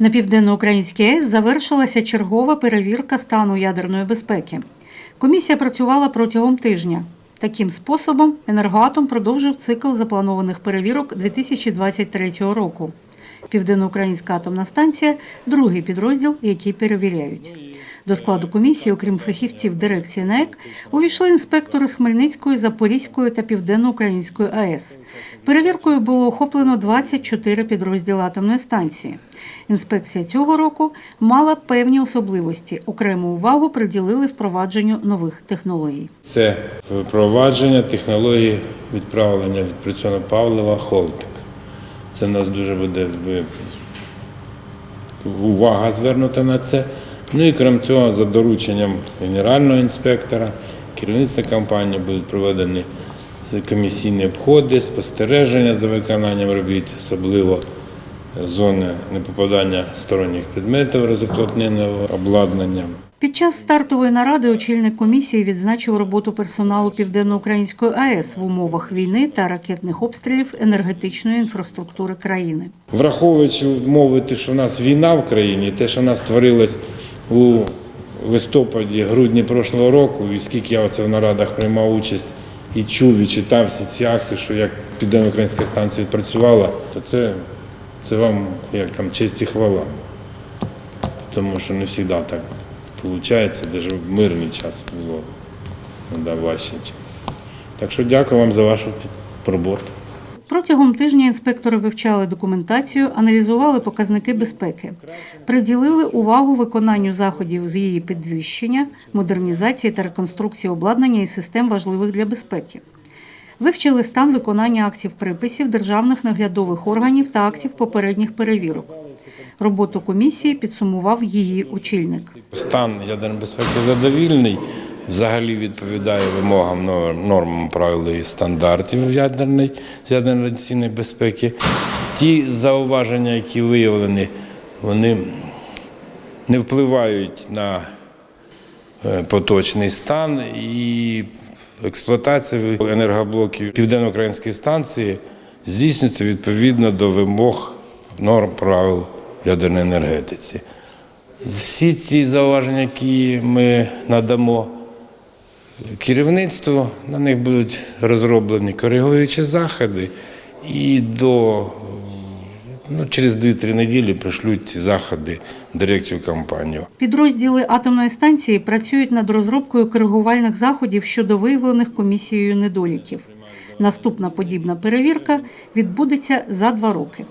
На південноукраїнській АЕС завершилася чергова перевірка стану ядерної безпеки. Комісія працювала протягом тижня. Таким способом енергоатом продовжив цикл запланованих перевірок 2023 року. Південноукраїнська атомна станція другий підрозділ, який перевіряють. До складу комісії, окрім фахівців дирекції НАЕК, увійшли інспектори з Хмельницької, Запорізької та Південноукраїнської АЕС. Перевіркою було охоплено 24 підрозділи атомної станції. Інспекція цього року мала певні особливості. Окрему увагу приділили впровадженню нових технологій. Це впровадження технології відправлення відпрацьованого палива Холтик. Це нас дуже буде е, увага звернута на це. Ну і крім цього, за дорученням генерального інспектора, керівництва компанії будуть проведені комісійні обходи, спостереження за виконанням робіт, особливо зони непопадання сторонніх предметів розуплотненого обладнання. Під час стартової наради очільник комісії відзначив роботу персоналу Південноукраїнської АЕС в умовах війни та ракетних обстрілів енергетичної інфраструктури країни. Враховуючи умови, те, що в нас війна в країні, те, що в нас творилось у листопаді, грудні прошлого року, і скільки я оце в нарадах приймав участь і чув, і читав всі ці акти, що як Південно-Українська станція відпрацювала, то це, це вам як там честь і хвала. Тому що не завжди так виходить, навіть в мирний час було да, важче. Так що дякую вам за вашу роботу. Протягом тижня інспектори вивчали документацію, аналізували показники безпеки, приділили увагу виконанню заходів з її підвищення, модернізації та реконструкції обладнання і систем важливих для безпеки. Вивчили стан виконання актів приписів державних наглядових органів та актів попередніх перевірок. Роботу комісії підсумував її очільник. Стан ядерної безпеки задовільний, взагалі відповідає вимогам нор- нормам правил і стандартів ядерної радіаційної безпеки. Ті зауваження, які виявлені, вони не впливають на е, поточний стан і експлуатація енергоблоків Південно-Української станції здійснюється відповідно до вимог норм правил ядерної енергетиці. Всі ці зауваження, які ми надамо керівництву, на них будуть розроблені коригуючі заходи, і до ну, через 2-3 неділі пришлють ці заходи дирекцію компанії. Підрозділи атомної станції працюють над розробкою коригувальних заходів щодо виявлених комісією недоліків. Наступна подібна перевірка відбудеться за два роки.